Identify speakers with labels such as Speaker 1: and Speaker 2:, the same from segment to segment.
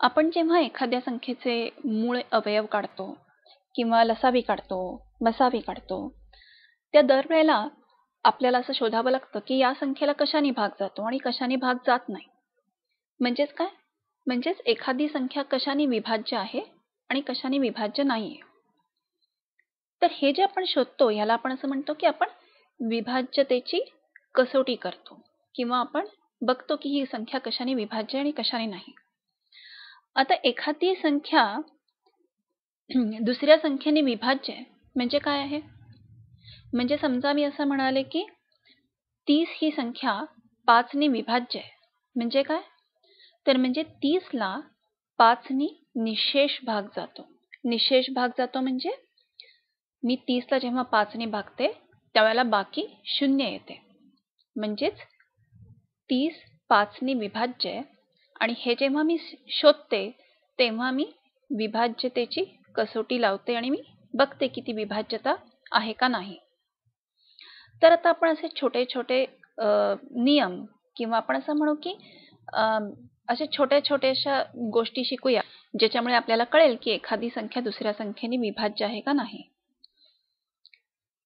Speaker 1: आपण जेव्हा एखाद्या संख्येचे मूळ अवयव काढतो किंवा लसावी काढतो मसावी काढतो त्या दरवेळेला आपल्याला असं शोधावं लागतं की या संख्येला कशाने भाग जातो आणि कशाने भाग जात नाही. म्हणजेच काय? म्हणजेच एखादी संख्या कशाने विभाज्य आहे आणि कशाने विभाज्य नाही आहे तर हे जे आपण शोधतो याला आपण असं म्हणतो की आपण विभाज्यतेची कसोटी करतो किंवा आपण बघतो की ही संख्या कशाने विभाज्य आणि कशाने नाही. आता एखादी संख्या दुसऱ्या संख्येने विभाज्य आहे म्हणजे काय आहे? म्हणजे समजा मी असं म्हणाले की तीस ही संख्या पाचने विभाज्य आहे. म्हणजे काय? तर म्हणजे तीसला पाचनी निशेष भाग जातो. निशेष भाग जातो म्हणजे मी तीसला जेव्हा पाचने भागते त्यावेळेला बाकी शून्य येते. म्हणजेच तीस पाचने विभाज्य आहे आणि हे जेव्हा मी शोधते तेव्हा मी विभाज्यतेची कसोटी लावते आणि मी बघते की ती विभाज्यता आहे का नाही. तर आता आपण असे छोटे छोटे नियम किंवा आपण असं म्हणू की असे छोट्या छोट्याशा गोष्टी शिकूया ज्याच्यामुळे आपल्याला कळेल की एखादी संख्या दुसऱ्या संख्येने विभाज्य आहे का नाही.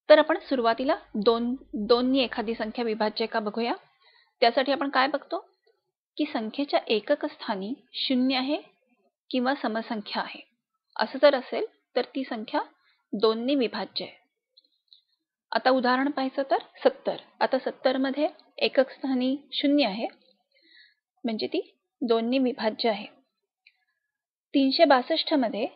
Speaker 1: तर आपण सुरुवातीला दोन दोननी एखादी संख्या विभाज्य का बघूया. त्यासाठी आपण काय बघतो? की संख्येच्या एकक स्थानी शून्य आहे किंवा समसंख्या आहे. असं जर असेल तर ती संख्या दोनने विभाज्य आहे. आता उदाहरण पाहायचं तर सत्तर. आता सत्तरमध्ये एकक स्थानी शून्य आहे. म्हणजे ती दोनने विभाज्य आहे. तीनशे बासष्टमध्ये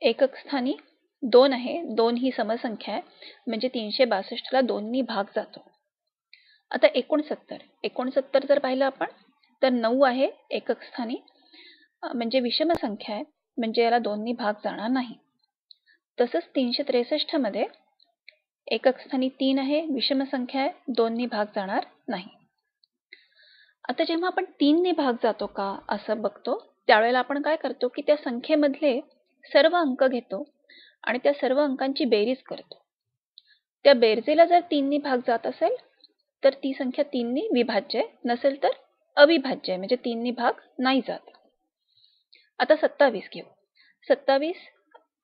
Speaker 1: एकक स्थानी दोन आहे. दोन ही समसंख्या आहे. म्हणजे तीनशे बासष्टला दोन्ही भाग जातो. आता एकोणसत्तर. एकोणसत्तर जर पाहिलं आपण तर नऊ आहे एकक स्थानी. म्हणजे विषम संख्या आहे म्हणजे याला दोन्ही भाग जाणार नाही. तसंच तीनशे त्रेसष्टमध्ये एकक स्थानी तीन आहे विषम संख्या आहे दोन्ही भाग जाणार नाही. आता जेव्हा आपण तीनने भाग जातो का असं बघतो त्यावेळेला आपण काय करतो की त्या संख्येमधले सर्व अंक घेतो आणि त्या सर्व अंकांची बेरीज करतो. त्या बेरजेला जर तीननी भाग जात असेल तर ती संख्या तीननी विभाज्य आहे. नसेल तर अविभाज्य आहे. म्हणजे तीननी भाग नाही जात. आता सत्तावीस घेऊ. सत्तावीस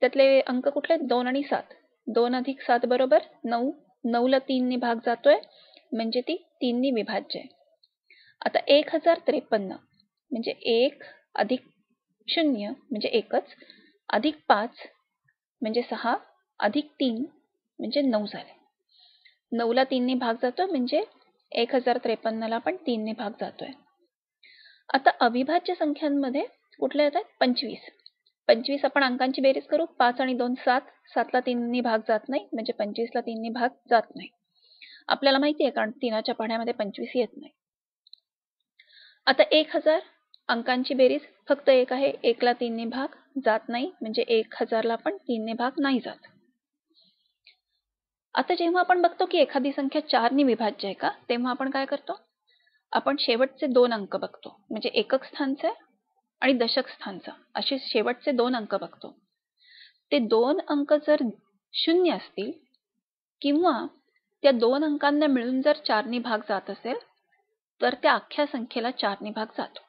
Speaker 1: त्यातले अंक कुठले? दोन आणि सात. दोन अधिक सात बरोबर नऊ. नऊला तीननी भाग जातोय. म्हणजे ती तीननी विभाज्य आहे. आता एक हजार त्रेपन्न म्हणजे एक अधिक शून्य म्हणजे एकच अधिक पाच म्हणजे सहा अधिक तीन म्हणजे नऊ झाले. नऊला तीनने भाग जातो म्हणजे एक हजार त्रेपन्नला पण तीनने भाग जातोय. आता अविभाज्य संख्यांमध्ये कुठल्या येतात पंचवीस. पंचवीस आपण अंकांची बेरीज करू. पाच आणि दोन सात. सातला तीननी भाग जात नाही म्हणजे पंचवीसला तीननी भाग जात नाही. आपल्याला माहिती आहे कारण तीनाच्या पाण्यामध्ये पंचवीस येत नाही. आता एक हजार अंकांची बेरीज फक्त एक आहे. एकला तीनने भाग जात नाही म्हणजे एक हजारला पण तीनने भाग नाही जात. आता जेव्हा आपण बघतो की एखादी संख्या चारने विभाज्य आहे का तेव्हा आपण काय करतो? आपण शेवटचे दोन अंक बघतो. म्हणजे एकक स्थानचे आणि दशक स्थानचं. असे शेवटचे दोन अंक बघतो. ते दोन अंक जर शून्य असतील किंवा त्या दोन अंकांना मिळून जर चारनी भाग जात असेल तर त्या अख्ख्या संख्येला चारनी भाग जातो.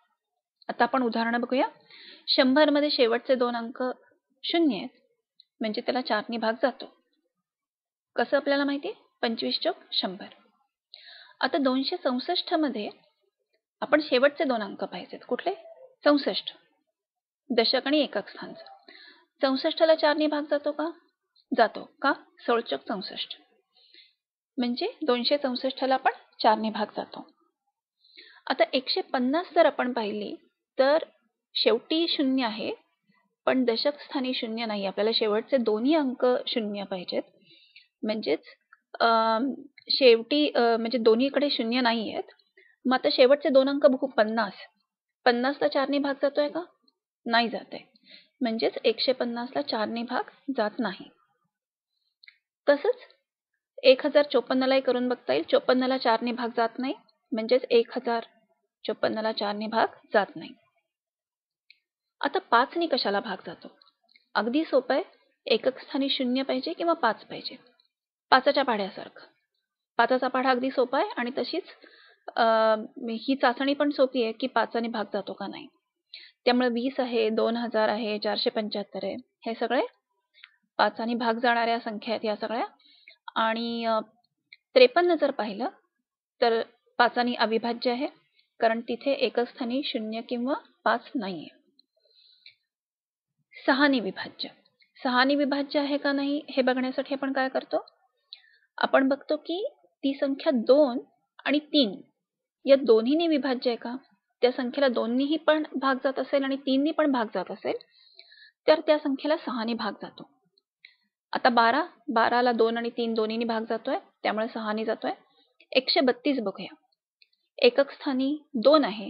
Speaker 1: आता आपण उदाहरणं बघूया. शंभरमध्ये शेवटचे दोन अंक शून्य आहेत म्हणजे त्याला चारनी भाग जातो. कसं आपल्याला माहिती आहे? पंचवीस चौक शंभर. आता दोनशे चौसष्टमध्ये आपण शेवटचे दोन अंक पाहिजेत कुठले? चौसष्ट. दशक आणि एकक स्थानचं. चौसष्टला चारने भाग जातो का? जातो. का? सोळचक चौसष्ट. म्हणजे दोनशे चौसष्टला आपण चारने भाग जातो. आता एकशे पन्नास जर आपण पाहिली तर शेवटी शून्य आहे पण दशक स्थानी शून्य नाही. आपल्याला शेवटचे दोन्ही अंक शून्य पाहिजेत. म्हणजेच शेवटी म्हणजे दोन्हीकडे शून्य नाही आहेत मग आता शेवटचे दोन अंक बघू पन्नास. पन्नासला चारने भाग जातोय का? नाही जात आहे म्हणजेच एकशे पन्नासला चारने भाग जात नाही. तसंच एक हजार चोपन्नलाही करून बघता येईल. चोपन्नला चारने भाग जात नाही. म्हणजेच एक हजार चोपन्नला चारने भाग जात नाही. आता पाचने कशाला भाग जातो? अगदी सोपं आहे. एकक स्थानी शून्य पाहिजे किंवा पाच पाहिजे? पाचाच्या पाढ्यासारखं पाचाचा पाढा अगदी सोपा आहे आणि तशीच ही चाचणी पण सोपी आहे की पाचाने भाग जातो का नाही. त्यामुळे वीस आहे दोन हजार आहे चारशे पंच्याहत्तर आहे. हे सगळे पाचाने भाग जाणाऱ्या संख्या आहेत या सगळ्या. आणि त्रेपन्न जर पाहिलं तर पाचाने अविभाज्य आहे कारण तिथे एकच स्थानी शून्य किंवा पाच नाही आहे विभाज्य. सहानी विभाज्य आहे का नाही हे बघण्यासाठी आपण काय करतो? आपण बघतो की ती संख्या दोन आणि तीन या दोन्हीने विभाज्य आहे का? त्या संख्येला दोन्हीही पण भाग जात असेल आणि तीननी पण भाग जात असेल तर त्या संख्येला सहाने भाग जातो. आता बारा बाराला दोन आणि तीन दोन्हीनी भाग जातोय त्यामुळे सहाने जातोय. एकशे बत्तीस बघूया. एकक स्थानी दोन आहे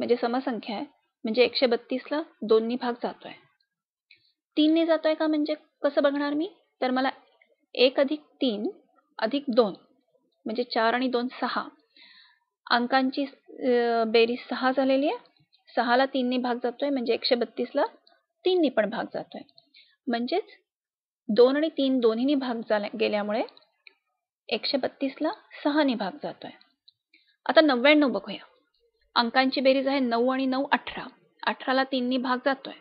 Speaker 1: म्हणजे समसंख्या आहे म्हणजे एकशे बत्तीसला दोन्ही भाग जातोय. तीनने जातोय का म्हणजे कसं बघणार मी? तर मला एक अधिक तीन अधिक दोन म्हणजे चार आणि दोन सहा. अंकांची बेरीज सहा झालेली आहे. सहाला तीनने भाग जातोय म्हणजे एकशे बत्तीसला तीननी पण भाग जातोय. म्हणजेच दोन आणि तीन दोन्हीनी भाग झाल्या गेल्यामुळे एकशे बत्तीसला सहाने भाग जातोय. आता नव्याण्णव बघूया. अंकांची बेरीज आहे नऊ आणि नऊ अठरा. अठराला तीननी भाग जातोय.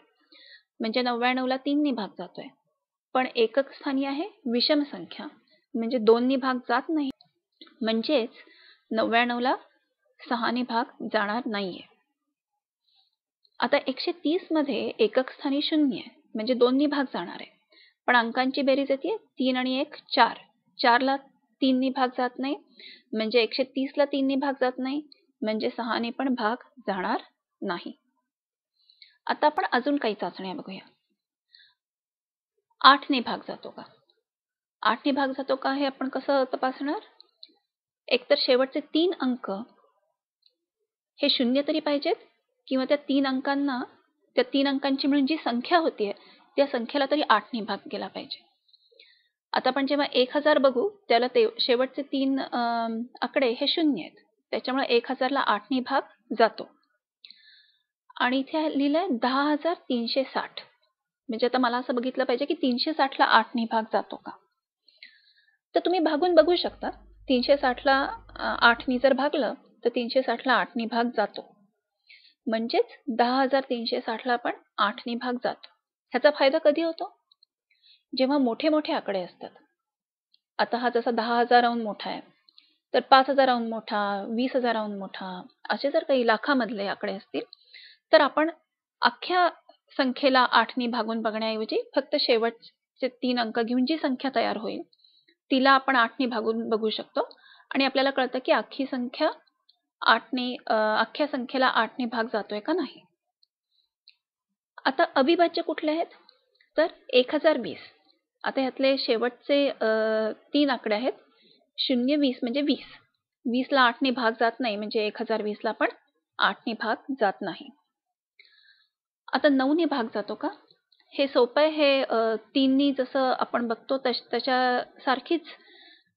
Speaker 1: म्हणजे नव्याण्णवला तीननी भाग जातोय. पण एकक स्थानी आहे विषम संख्या. म्हणजे दोन्ही भाग जात नाही. म्हणजेच नव्याण्णवला सहाने भाग जाणार नाहीये. आता एकशे तीसमध्ये एकक स्थानी शून्य म्हणजे दोन्ही भाग जाणार आहे. पण अंकांची बेरीज येते. तीन आणि एक चार. चारला तीननी भाग जात नाही. म्हणजे एकशे तीसला तीननी भाग जात नाही. म्हणजे सहाने पण भाग जाणार नाही. आता आपण अजून काही चाचण्या बघूया. आठने भाग जातो का? आठने भाग जातो का हे आपण कसं तपासणार? एकतर शेवटचे तीन अंक हे शून्य तरी पाहिजेत किंवा त्या तीन अंकांना त्या तीन अंकांची मिळून जी संख्या होतीये त्या संख्येला तरी आठने भाग गेला पाहिजे. आता आपण जेव्हा एक हजार बघू त्याला ते शेवटचे तीन आकडे हे शून्य आहेत. त्याच्यामुळे एक हजारला आठने भाग जातो. आणि इथे लिहिलंय दहा हजार तीनशे साठ. म्हणजे आता मला असं बघितलं पाहिजे की तीनशे साठला आठने भाग जातो का? तर तुम्ही भागून बघू शकता. तीनशे साठला आठनी जर भागलं तर तीनशे साठला आठनी भाग जातो. म्हणजेच दहा हजार तीनशे साठला पण आठनी भाग जातो. ह्याचा फायदा कधी होतो? जेव्हा मोठे मोठे आकडे असतात. आता हा जसा दहा हजाराहून मोठा आहे तर पाच हजाराहून मोठा वीस हजाराहून मोठा असे जर काही लाखामधले आकडे असतील तर आपण अख्ख्या संख्येला आठनी भागून बघण्याऐवजी फक्त शेवटचे तीन अंक घेऊन जी संख्या तयार होईल तिला आपण आठने भागून बघू शकतो. आणि आपल्याला कळतं की अख्खी संख्या आठने अख्ख्या संख्येला आठने भाग जातोय का नाही. आता अविभाज्य कुठले आहेत? तर एक हजार वीस. आता ह्यातले शेवटचे तीन आकडे आहेत. शून्य वीस म्हणजे वीस. वीसला आठने भाग जात नाही म्हणजे एक हजार वीसला पण आठने भाग जात नाही. आता नऊने भाग जातो का? हे सोपं आहे हे तीननी जसं आपण बघतो तश त्याच्यासारखीच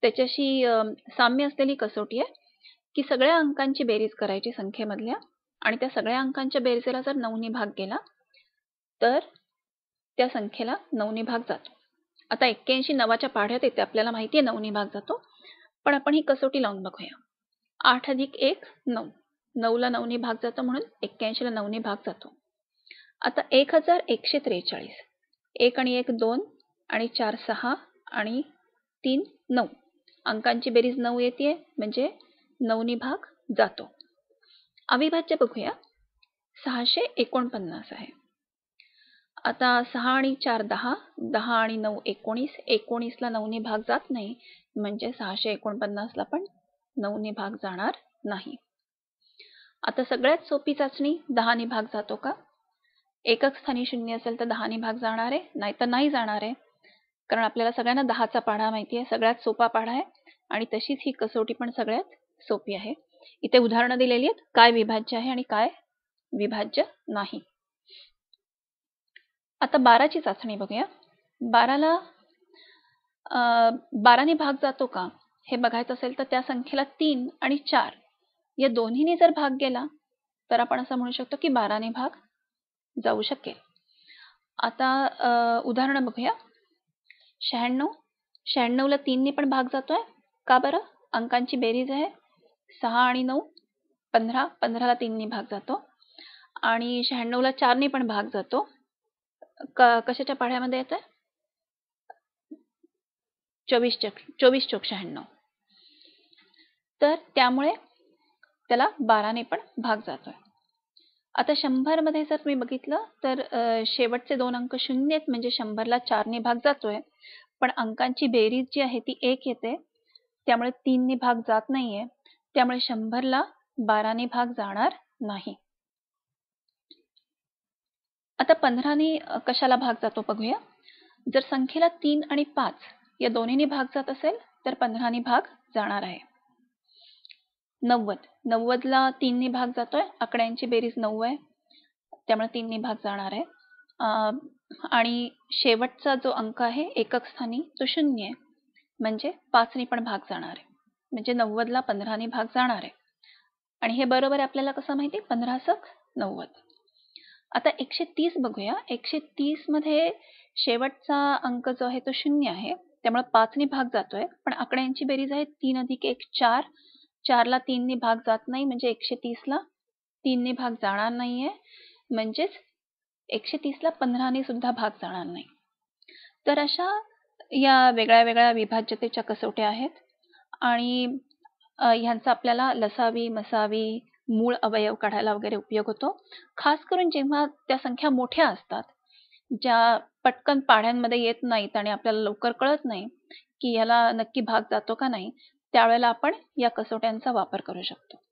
Speaker 1: त्याच्याशी साम्य असलेली कसोटी आहे की सगळ्या अंकांची बेरीज करायची संख्येमधल्या आणि त्या सगळ्या अंकांच्या बेरजेला जर नऊने भाग गेला तर त्या संख्येला नऊने भाग जातो. आता एक्क्याऐंशी नवाच्या पाढ्यात येते आपल्याला माहिती आहे नऊने भाग जातो पण आपण ही कसोटी लावून बघूया. आठ अधिक एक नऊ. नऊला नऊने भाग जातो म्हणून एक्क्याऐंशीला नऊने भाग जातो. आता एक हजार एकशे त्रेचाळीस. एक आणि एक दोन आणि चार सहा आणि तीन नऊ. अंकांची बेरीज नऊ येते म्हणजे नऊनी भाग जातो. अविभाज्य बघूया. सहाशे एकोणपन्नास आहे. आता सहा आणि चार दहा. दहा आणि नऊ एकोणीस. एकोणीसला नऊने भाग जात नाही म्हणजे सहाशे एकोणपन्नासला पण नऊने भाग जाणार नाही. आता सगळ्यात सोपी चाचणी दहाने भाग जातो का? एकक स्थानी शून्य असेल तर दहाने भाग जाणार आहे नाहीतर नाही जाणार. आहे कारण आपल्याला सगळ्यांना दहाचा पाढा माहिती आहे सगळ्यात सोपा पाढा आहे आणि तशीच ही कसोटी पण सगळ्यात सोपी आहे. इथे उदाहरणं दिलेली आहेत काय विभाज्य आहे आणि काय विभाज्य नाही. आता बाराची चाचणी बघूया. बाराला बाराने भाग जातो का? हे बघायचं असेल तर त्या संख्येला तीन आणि चार. या दोन्हीने जर भाग गेला तर आपण असं म्हणू शकतो की बाराने भाग जाऊ शकेल. आता उदाहरण बघूया. शहाण्णव शहाण्णवला तीनने पण भाग जातोय. का बरं? अंकांची बेरीज आहे. सहा आणि नऊ पंधरा पंधराला तीनने भाग जातो. आणि शहाण्णवला चारने पण भाग जातो. क कशाच्या पाढ्यामध्ये येतं चोवीस चक चोवीस चोक शहाण्णव. तर त्यामुळे त्याला बाराने पण भाग जातोय. आता शंभरमध्ये जर तुम्ही बघितलं तर शेवटचे दोन अंक शून्य आहेत म्हणजे शंभरला चारने भाग जातोय. पण अंकांची बेरीज जी आहे ती एक येते. त्यामुळे तीनने भाग जात नाहीये. त्यामुळे शंभरला बाराने भाग जाणार नाही. आता पंधराने कशाला भाग जातो बघूया. जर संख्येला तीन आणि पाच या दोन्हीने भाग जात असेल तर पंधराने भाग जाणार आहे. नव्वद. नव्वदला तीनने भाग जातोय. आकड्यांची बेरीज नऊ आहे. त्यामुळे तीनने भाग जाणार आहे. आणि शेवटचा जो अंक आहे एकक स्थानी तो शून्य आहे. म्हणजे पाचने पण भाग जाणार आहे. म्हणजे नव्वदला पंधराने भाग जाणार आहे. आणि हे बरोबर आहे आपल्याला कसं माहिती? पंधरा सक नव्वद. आता एकशे तीस बघूया. एकशे तीसमध्ये शेवटचा अंक जो आहे तो शून्य आहे. त्यामुळे पाचने भाग जातोय. पण आकड्यांची बेरीज आहे तीन अधिक एक चार. चारला तीनने भाग जात नाही म्हणजे एकशे तीसला तीनने भाग जाणार नाहीये. म्हणजेच एकशे तीसला पंधराने सुद्धा भाग जाणार नाही. तर अशा या वेगळ्या वेगळ्या विभाज्यतेच्या कसोट्या आहेत. आणि ह्यांचा आपल्याला लसावी मसावी मूळ अवयव काढायला वगैरे उपयोग होतो. खास करून जेव्हा त्या संख्या मोठ्या असतात ज्या पटकन पाढ्यांमध्ये येत नाहीत आणि आपल्याला लवकर कळत नाही की याला नक्की भाग जातो का नाही त्यावेळेला आपण या कसोट्यांचा वापर करू शकतो.